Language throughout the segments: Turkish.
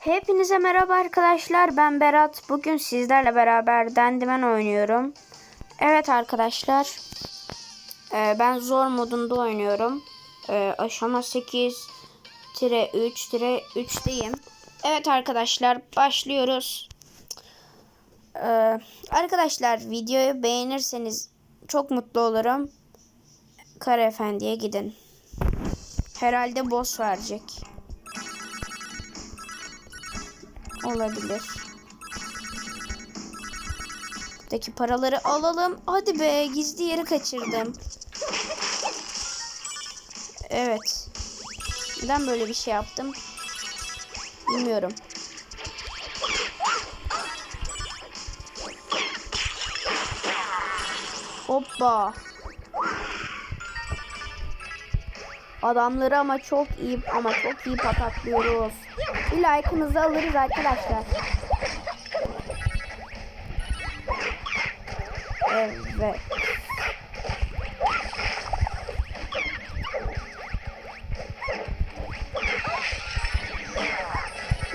Hepinize merhaba arkadaşlar. Ben Berat. Bugün sizlerle beraber Dendimen oynuyorum. Evet arkadaşlar. Ee, ben zor modunda oynuyorum. Ee, aşama 8 3 3'teyim. Evet arkadaşlar başlıyoruz. Ee, arkadaşlar videoyu beğenirseniz çok mutlu olurum. Kara Efendi'ye gidin. Herhalde boss verecek. Olabilir. Buradaki paraları alalım. Hadi be gizli yeri kaçırdım. Evet. Neden böyle bir şey yaptım? Bilmiyorum. Hoppa. Adamları ama çok iyi ama çok iyi pataklıyoruz. Bir like'ınızı alırız arkadaşlar. Evet.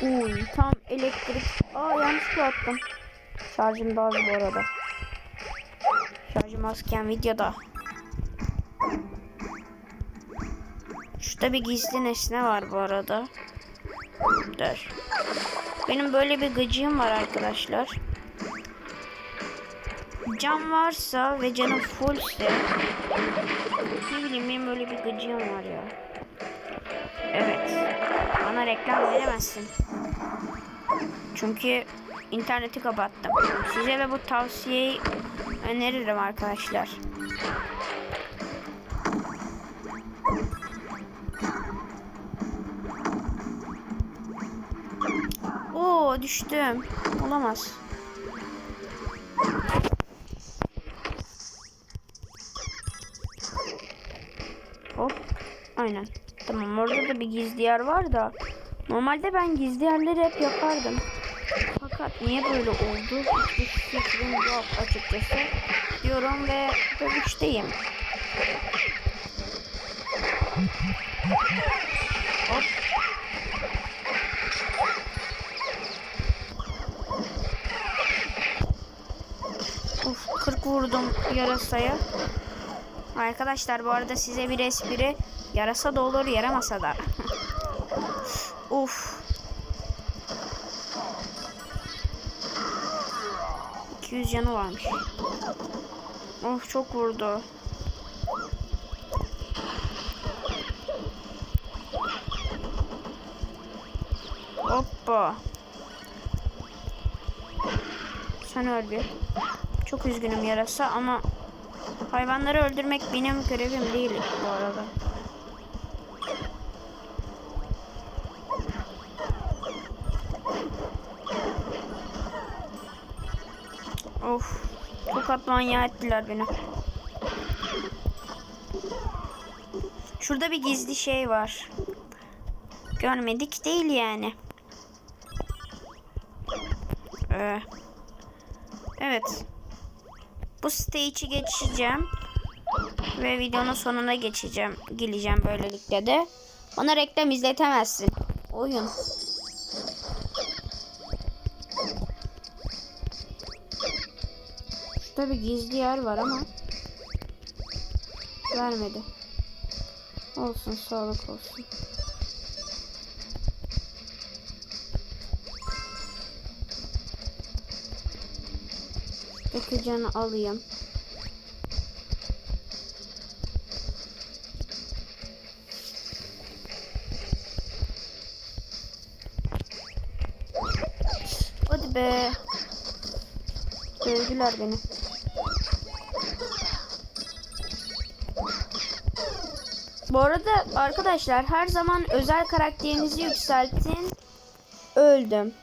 Uy tam elektrik. Aa yanlışlıkla attım. Şarjım da az bu arada. Şarjım azken videoda. Şurada bir gizli nesne var bu arada. Dur. Benim böyle bir gıcığım var arkadaşlar. Cam varsa ve canım fullse ne bileyim benim böyle bir gıcığım var ya. Evet. Bana reklam veremezsin. Çünkü interneti kapattım. Size de bu tavsiyeyi öneririm arkadaşlar. Düştüm. Olamaz. Hop. Aynen. Tamam orada da bir gizli yer var da. Normalde ben gizli yerleri hep yapardım. Fakat niye böyle oldu? Hiçbir fikrim yok açıkçası. Diyorum ve dövüşteyim. Hop. Uf 40 vurdum yarasaya. Arkadaşlar bu arada size bir espri. Yarasa da olur yaramasa da. Uf. 200 canı varmış. Of çok vurdu. Hoppa. Sen öl bir. Çok üzgünüm yarasa ama hayvanları öldürmek benim görevim değil bu arada. Of. Tokat manyağı ettiler beni. Şurada bir gizli şey var. Görmedik değil yani. Ee, evet. Bu stage'i geçeceğim. Ve videonun sonuna geçeceğim. Geleceğim böylelikle de. Bana reklam izletemezsin. Oyun. Şurada bir gizli yer var ama. Vermedi. Olsun sağlık olsun. Canı alayım. Hadi be. Dövdüler beni. Bu arada arkadaşlar her zaman özel karakterinizi yükseltin. Öldüm.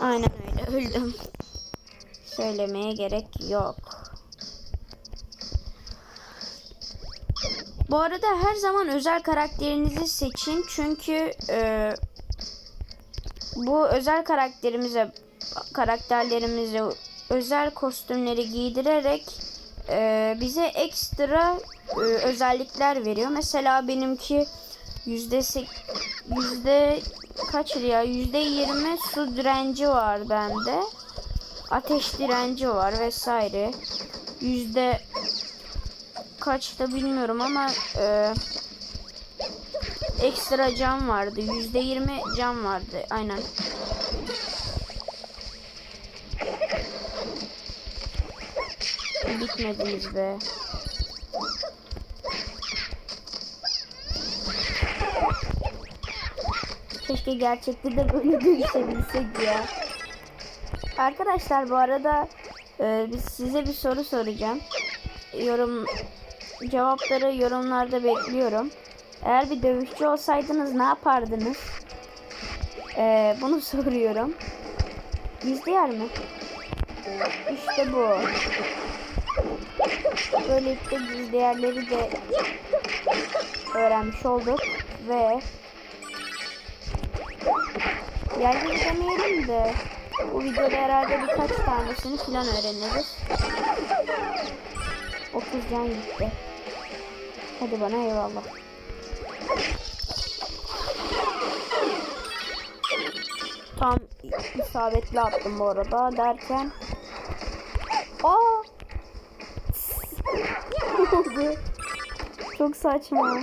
Aynen öyle öldüm. Söylemeye gerek yok. Bu arada her zaman özel karakterinizi seçin çünkü e, bu özel karakterimize karakterlerimize özel kostümleri giydirerek e, bize ekstra e, özellikler veriyor. Mesela benimki yüzde yüzde kaç ya? Yüzde yirmi su direnci var bende. Ateş direnci var vesaire. Yüzde kaçta bilmiyorum ama e, ekstra cam vardı. Yüzde yirmi cam vardı. Aynen. Bitmediniz be. Keşke gerçekte de böyle dövüşebilsek ya. Arkadaşlar bu arada e, biz size bir soru soracağım. Yorum cevapları yorumlarda bekliyorum. Eğer bir dövüşçü olsaydınız ne yapardınız? E, bunu soruyorum. Gizli yer mi? İşte bu. Böylelikle gizli yerleri de öğrenmiş olduk ve Yerleri demeyelim de bu videoda herhalde birkaç tanesini falan öğreniriz. 30 can gitti. Hadi bana eyvallah. Tam isabetli attım bu arada derken. Aa! Oldu? Çok saçma.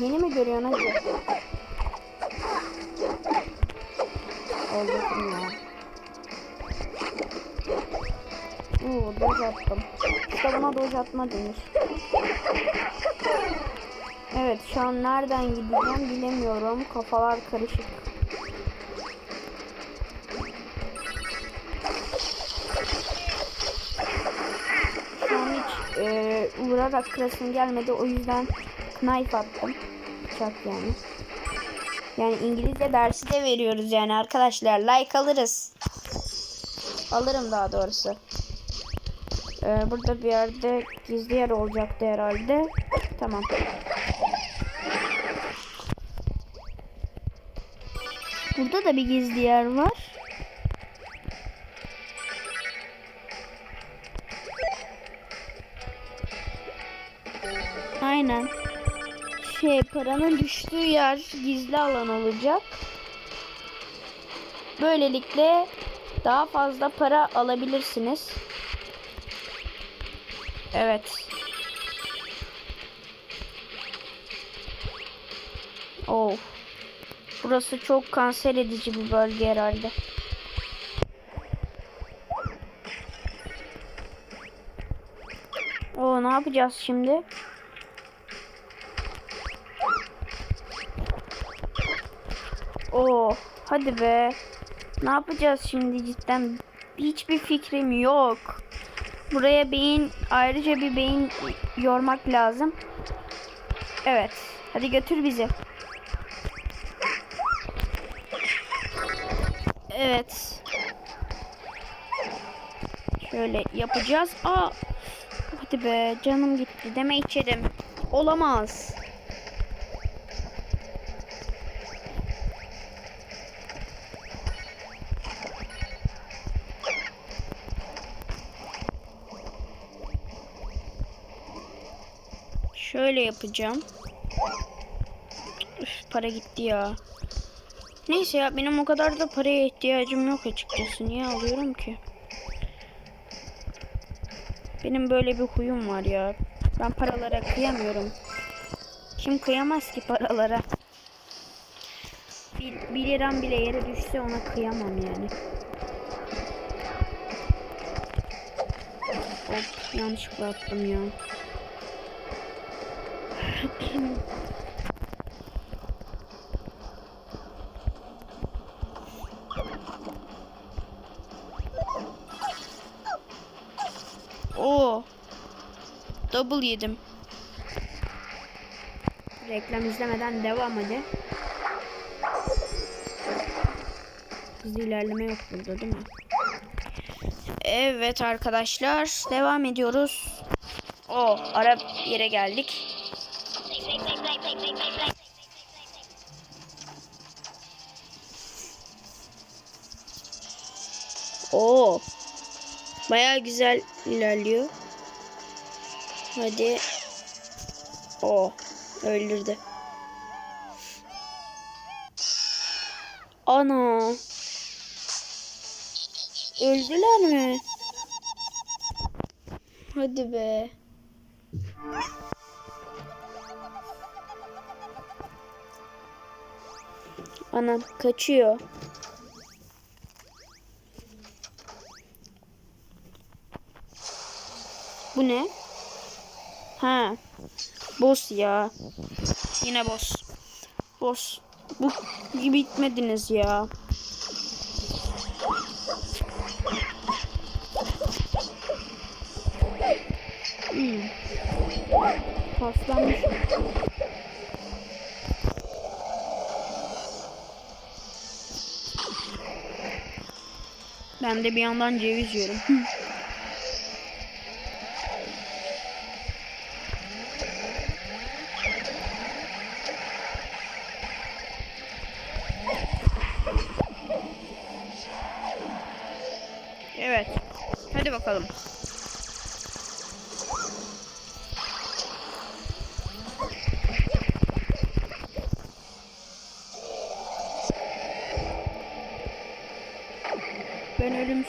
Yeni mi görüyorsun hacı? Öldürdüm ya. Oo, doz attım. İşte buna doz atma denir. Evet, şu an nereden gideceğim bilemiyorum. Kafalar karışık. Şu an hiç e, vurarak kırasım gelmedi. O yüzden knife attım. Bıçak yani. Yani İngilizce dersi de veriyoruz yani arkadaşlar. Like alırız. Alırım daha doğrusu. Ee, burada bir yerde gizli yer olacaktı herhalde. Tamam. Burada da bir gizli yer var. Aynen şey paranın düştüğü yer gizli alan olacak. Böylelikle daha fazla para alabilirsiniz. Evet. Oh. Burası çok kanser edici bir bölge herhalde. Oo, ne yapacağız şimdi? Oo, hadi be. Ne yapacağız şimdi cidden? Hiçbir fikrim yok. Buraya beyin, ayrıca bir beyin yormak lazım. Evet. Hadi götür bizi. Evet. Şöyle yapacağız. Aa. Hadi be canım gitti. Deme içerim. Olamaz. Şöyle yapacağım. Üf, para gitti ya. Neyse ya benim o kadar da paraya ihtiyacım yok açıkçası. Niye alıyorum ki? Benim böyle bir huyum var ya. Ben paralara kıyamıyorum. Kim kıyamaz ki paralara? Bir, liram bile yere düşse ona kıyamam yani. Hop yanlışlıkla attım ya. Oo. Double yedim. Reklam izlemeden devam hadi. Hızlı ilerleme yok burada değil mi? Evet arkadaşlar devam ediyoruz. O ara yere geldik. Oo. Baya güzel ilerliyor. Hadi. Oo. Öldürdü. Ana. Öldüler mi? Hadi be. Anam kaçıyor. Bu ne? Ha. Boss ya. Yine boss. Boss. Bu gibi bitmediniz ya. Hmm. Paslanmış. Ben de bir yandan ceviz yiyorum.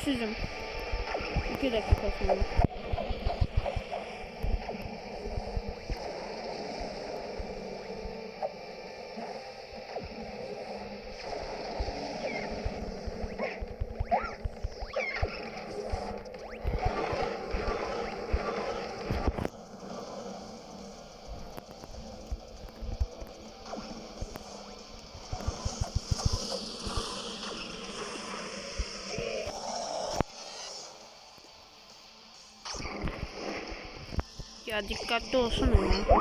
Ben ölümsüzüm. İki dakika sonra. Ya dikkatli olsun ya.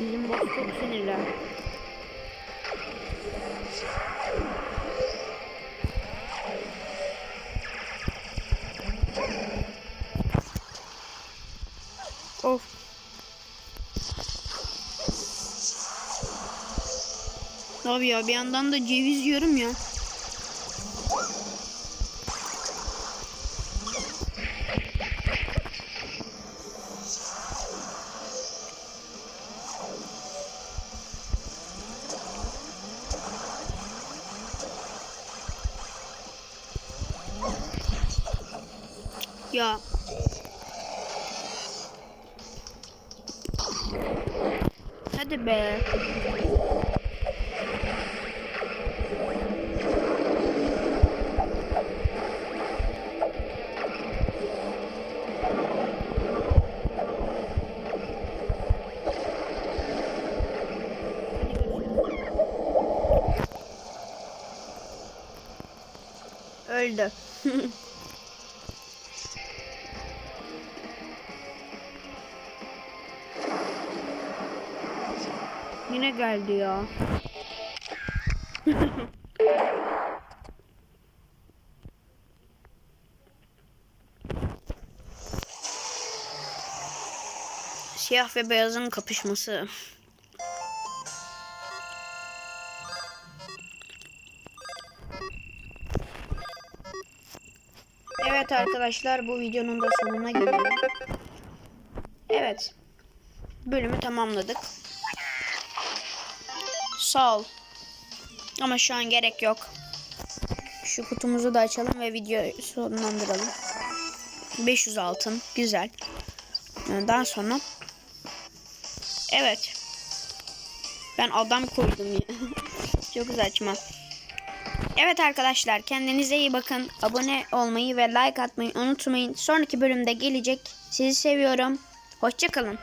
Bizim boss çok sinirli. Of. Abi ya bir yandan da ceviz yiyorum ya. Ya. Hadi be. Öldü. Ya. Siyah ve beyazın kapışması. Evet arkadaşlar bu videonun da sonuna gelelim. Evet. Bölümü tamamladık. Sağ ol. Ama şu an gerek yok. Şu kutumuzu da açalım ve videoyu sonlandıralım. 500 altın. Güzel. Yani Daha sonra Evet. Ben adam koydum ya. Çok saçma. Evet arkadaşlar kendinize iyi bakın. Abone olmayı ve like atmayı unutmayın. Sonraki bölümde gelecek. Sizi seviyorum. Hoşçakalın.